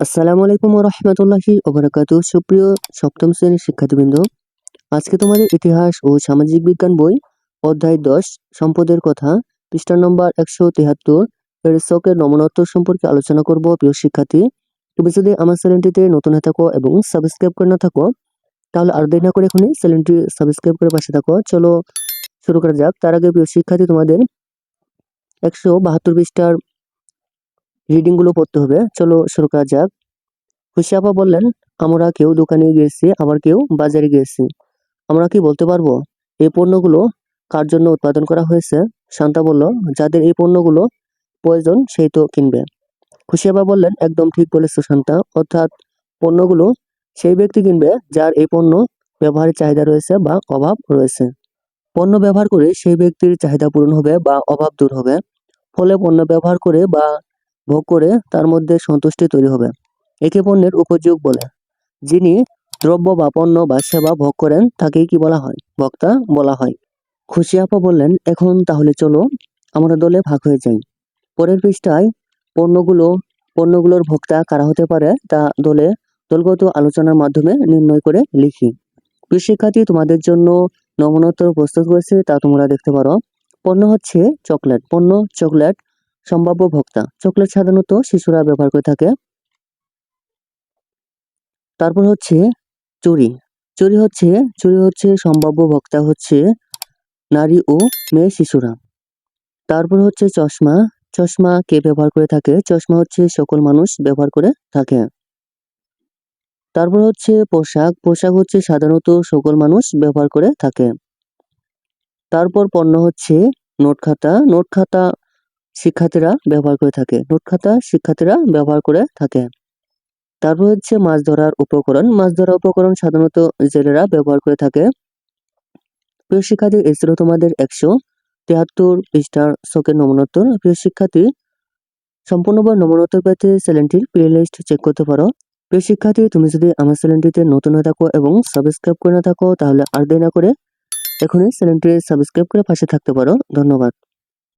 আসসালামু আলাইকুম রহমতুল্লাহি ওবরাকাতু সুপ্রিয় সপ্তম শ্রেণির শিক্ষার্থীবৃন্দ, আজকে তোমাদের ইতিহাস ও সামাজিক বিজ্ঞান বই, অধ্যায় দশ, সম্পদের কথা, পৃষ্ঠা নম্বর একশো তেহাত্তর, এর শখের নমনত্ব সম্পর্কে আলোচনা করব। প্রিয় শিক্ষার্থী, তুমি যদি আমার চ্যানেলটিতে নতুন হয়ে থাকো এবং সাবস্ক্রাইব করে না থাকো, তাহলে আর দেরি না করে এখনই চ্যানেলটি সাবস্ক্রাইব করে পাশে থাকো। চলো শুরু করা যাক। তার আগে প্রিয় শিক্ষার্থী, তোমাদের একশো বাহাত্তর পৃষ্ঠার রিডিংগুলো পড়তে হবে। চলো শুরু করা যাক। খুশি আপা বললেন, আমরা কেউ দোকানে গিয়েছি, আবার কেউ বাজারে গিয়েছি। আমরা কি বলতে পারব? এই পণ্যগুলো কার জন্য উৎপাদন করা হয়েছে? শান্তা বলল, যাদের এই পণ্যগুলো প্রয়োজন, সেই তো কিনবে। খুশি আপা বললেন, একদম ঠিক বলেছ শান্তা। অর্থাৎ পণ্যগুলো সেই ব্যক্তি কিনবে, যার এই পণ্য ব্যবহারের চাহিদা রয়েছে বা অভাব রয়েছে। পণ্য ব্যবহার করে সেই ব্যক্তির চাহিদা পূরণ হবে বা অভাব দূর হবে। ফলে পণ্য ব্যবহার করে বা ভোগ করে তার মধ্যে সন্তুষ্টি তৈরি হবে। একে পণ্যের উপযোগ বলে। যিনি দ্রব্য বা পণ্য বা সেবা ভোগ করেন, তাকেই কি বলা হয়? ভোক্তা বলা হয়। খুশি আপা বললেন, এখন তাহলে চলো, আমরা দলে ভাগ হয়ে যাই। পরের পৃষ্ঠায়, পণ্যগুলো, পণ্যগুলোর ভোক্তা কারা হতে পারে, তা দলে দলগত আলোচনার মাধ্যমে নির্ণয় করে লিখি। প্রিয় তোমাদের জন্য নমনোত্তর প্রস্তুত করেছে, তা তোমরা দেখতে পারো। পণ্য হচ্ছে চকলেট। পণ্য, চকলেট সম্ভাব্য ভোক্তা। চকলেট সাধারণত শিশুরা ব্যবহার করে থাকে। তারপর হচ্ছে চুরি। চুরি হচ্ছে চুরি হচ্ছে সম্ভাব্য ভোক্তা হচ্ছে নারী ও মেয়ে শিশুরা। তারপর হচ্ছে চশমা। চশমা কে ব্যবহার করে থাকে? চশমা হচ্ছে সকল মানুষ ব্যবহার করে থাকে। তারপর হচ্ছে পোশাক। পোশাক হচ্ছে সাধারণত সকল মানুষ ব্যবহার করে থাকে। তারপর পণ্য হচ্ছে নোট খাতা নোট খাতা শিক্ষার্থীরা ব্যবহার করে থাকে। নোট খাতা শিক্ষার্থীরা ব্যবহার করে থাকে। তারপর হচ্ছে মাছ ধরার উপকরণ। মাছ ধরার উপকরণ সাধারণত জেলেরা ব্যবহার করে থাকে। প্রিয় শিক্ষার্থী এই ছিল তোমাদের একশো তিয়াত্তর পৃষ্ঠার শোকের নমনোত্তর। প্রিয় শিক্ষার্থী সম্পূর্ণবার নমনোত্তর পেতে চ্যানেলটির প্লে লিস্ট চেক করতে পারো। প্রিয় শিক্ষার্থী, তুমি যদি আমার চ্যানেলটিতে নতুন হয়ে থাকো এবং সাবস্ক্রাইব করে না থাকো, তাহলে আর দেরি না করে এখনই চ্যানেলটি সাবস্ক্রাইব করে পাশে থাকতে পারো। ধন্যবাদ।